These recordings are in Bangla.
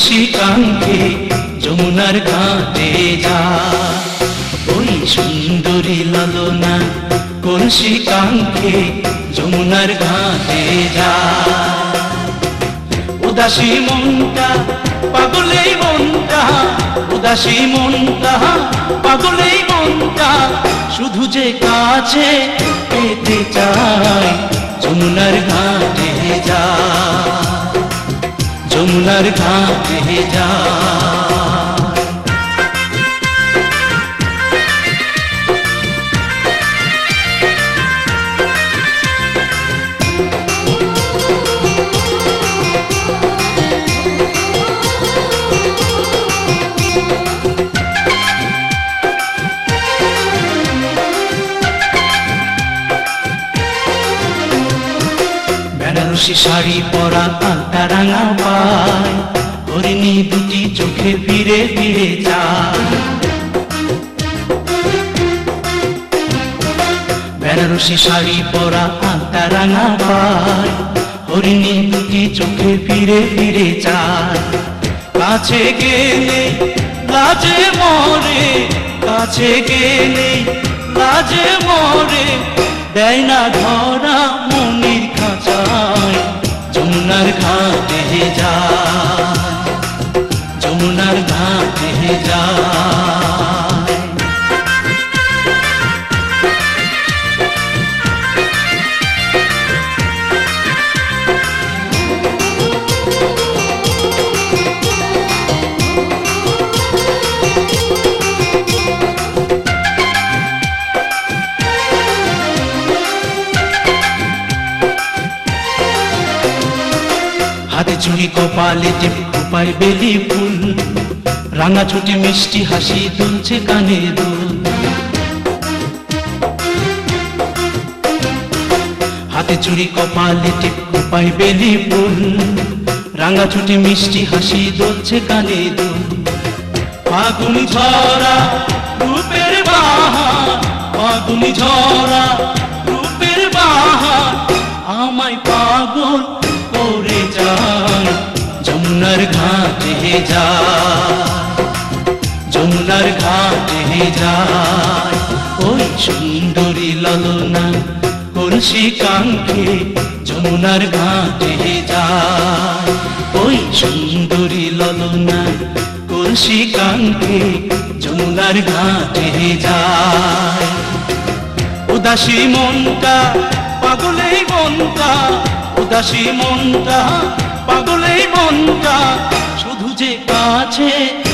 কলসি কাঙ্কে যমুনার ঘাটে যা। ওই সুন্দরী লালনা কলসি কাঙ্কে যমুনার ঘাটে যা। উদাসী মনটা, পাগলেই মনটা, উদাসী মনটা, পাগলেই মনটা, শুধু যে কাছে পেতে চায়, যমুনার ঘাটে যা। यमुनर घाट जा বেনারসি শাড়ি পরা আলতা রাঙা পায়। হরিণী দুটি চোখে ফিরে ফিরে যায়। বেনারসি শাড়ি পরা আলতা রাঙা পায়। হরিণী দুটি চোখে ফিরে ফিরে যায়। কাছে গেলে লাজে মরে, কাছে গেলে লাজে মরে। দেয় না ধরা पर खाते हैं जा। কপালে টিপ উপায় বেলি ফুল, রাঙা ছুটি মিষ্টি হাসি দুলছে কানে দুল। হাতে চুড়ি কপালে টিপ উপায় বেলি ফুল, রাঙা ছুটি মিষ্টি হাসি দুলছে কানে দুল। ফাগুনি ঝরা রূপের বাহার ফাগুনি ঝরা যায়। যমুনার ঘাটে যায়। ওই সুন্দরী ললনা কলসি কাঙ্ক্ষে যমুনার ঘাটে যায়। ওই সুন্দরী ললনা কলসি কাঙ্ক্ষে যমুনার ঘাটে যায়। উদাসী মনটা পাগলেই মনটা, উদাসী মনটা পাগলেই মনটা। আছে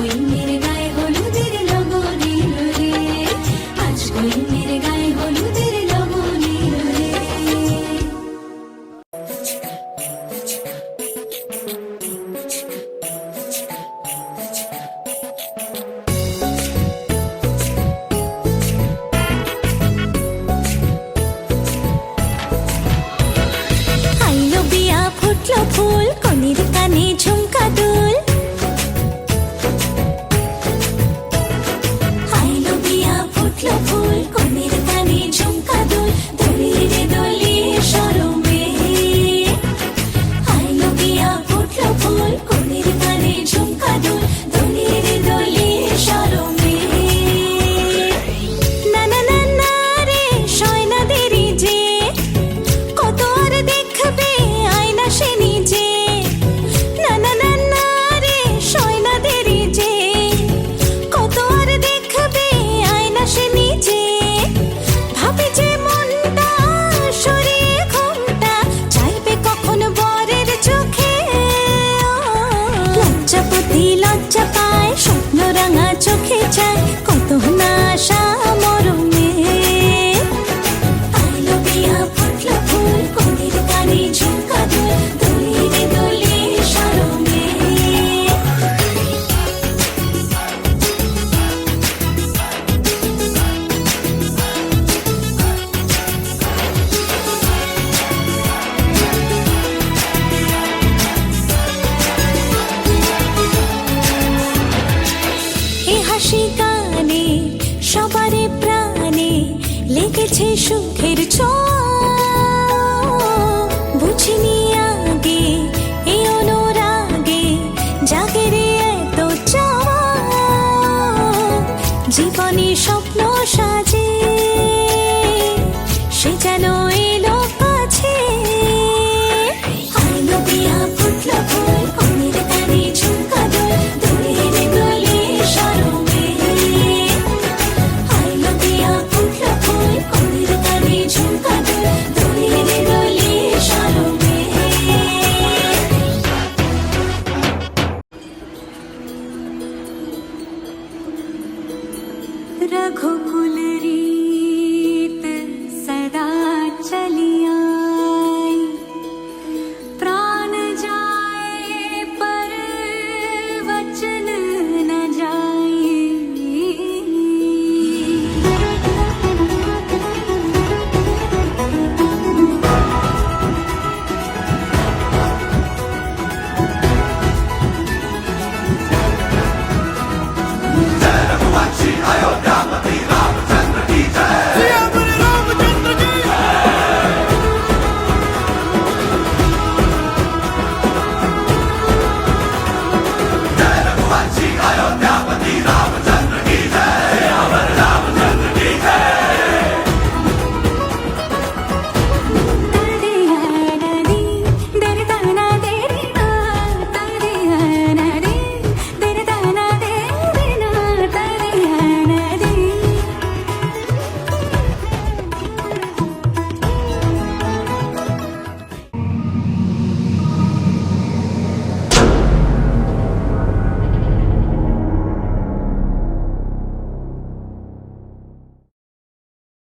we need